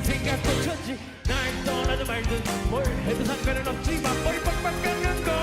딴 생각 고쳤지. 날 떠나도 말든 뭘 해도 상관은 없지만 뻘뻘 깎는 거.